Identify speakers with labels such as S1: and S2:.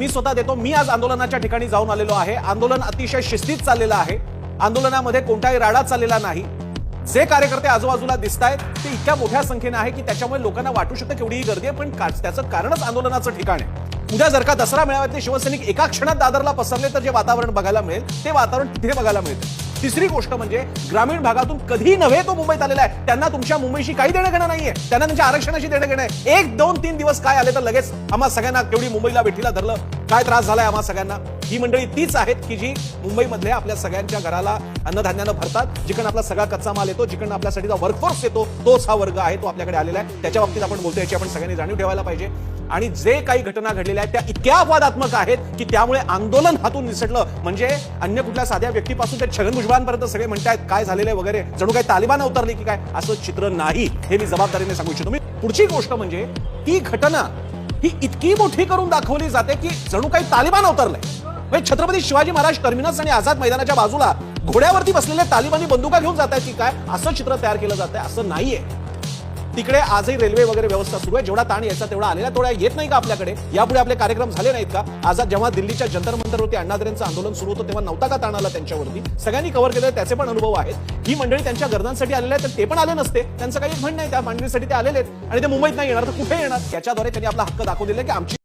S1: मी स्वतः देतो. मी आज आंदोलनाच्या ठिकाणी जाऊन आलेलो आहे. आंदोलन अतिशय शिस्तीत चाललेलं आहे. आंदोलनामध्ये कोणताही राडा चाललेला नाही. जे कार्यकर्ते आजूबाजूला दिसत आहेत ते इतक्या मोठ्या संख्येने आहे की त्याच्यामुळे लोकांना वाटू शकतं केवढीही गर्दी आहे पण त्याचं कारणच आंदोलनाचं ठिकाण आहे. उद्या जर का दसरा मेळाव्यातले शिवसैनिक एका क्षणात दादरला पसरले तर जे वातावरण बघायला मिळेल ते वातावरण तिथे बघायला मिळतं तिसरी गोष्ट म्हणजे ग्रामीण भागातून कधी नव्हे तो मुंबईत आलेला आहे. त्यांना तुमच्या मुंबईशी काही देणं घेणं नाहीये. त्यांना त्यांच्या आरक्षणाशी देणं घेणं आहे. एक दोन तीन दिवस काय आले तर लगेच आम्हा सगळ्यांना केवढी मुंबईला भेटीला धरलं. काय त्रास झालाय आम्हा सगळ्यांना? ही मंडळी तीच आहेत की जी मुंबईमधल्या आपल्या सगळ्यांच्या घराला अन्नधान्यानं भरतात जिकडनं आपला सगळा कच्चा माल येतो जिकडनं आपल्यासाठीचा वर्कफोर्स येतो तोच हा वर्ग आहे तो आपल्याकडे आलेला आहे. त्याच्या बाबतीत आपण बोलतो याची आपण सगळ्यांनी जाणीव ठेवायला पाहिजे. आणि जे काही घटना घडलेल्या आहेत त्या इतक्या अपवादात्मक आहेत की त्यामुळे आंदोलन हातून निसटलं. म्हणजे अन्य कुठल्या साध्या व्यक्तीपासून ते छगन भुजबळांपर्यंत सगळे म्हणतायत काय झालेलं वगैरे? जणू काही तालिबान अवतरले की काय? असं चित्र नाही हे मी जबाबदारीने सांगू इच्छितो. मी पुढची गोष्ट म्हणजे ती घटना ही इतकी मोठी करून दाखवली जाते की जणू काही तालिबान अवतरलंय. म्हणजे छत्रपती शिवाजी महाराज टर्मिनस आणि आझाद मैदानाच्या बाजूला घोड्यावरती बसलेले तालिबानी बंदुका घेऊन जात आहेत की काय? असं चित्र तयार केलं जात आहे असं नाहीये. तिकडे आजही रेल्वे वगैरे व्यवस्था सुरू आहे. जेवढा ताण यायचा तेवढा आलेला तेवढा येत नाही का आपल्याकडे? यापुढे आपले कार्यक्रम झाले नाहीत का? आज जेव्हा दिल्लीच्या जंतर मंतरवरती अण्णादरेंचं आंदोलन सुरू होतं तेव्हा नव्हता का ताण आला त्यांच्यावरती? सगळ्यांनी कव्हर केलं त्याचे पण अनुभव आहेत. ही मंडळी त्यांच्या गरजांसाठी आलेले आहेत तर ते पण आले नसते. त्यांचं काही म्हणणं आहे त्या मांडणीसाठी ते आलेले आहेत. आणि ते मुंबईत नाही येणार तर कुठे येणार? याच्याद्वारे त्यांनी आपला हक्क दाखवून दिला की आमची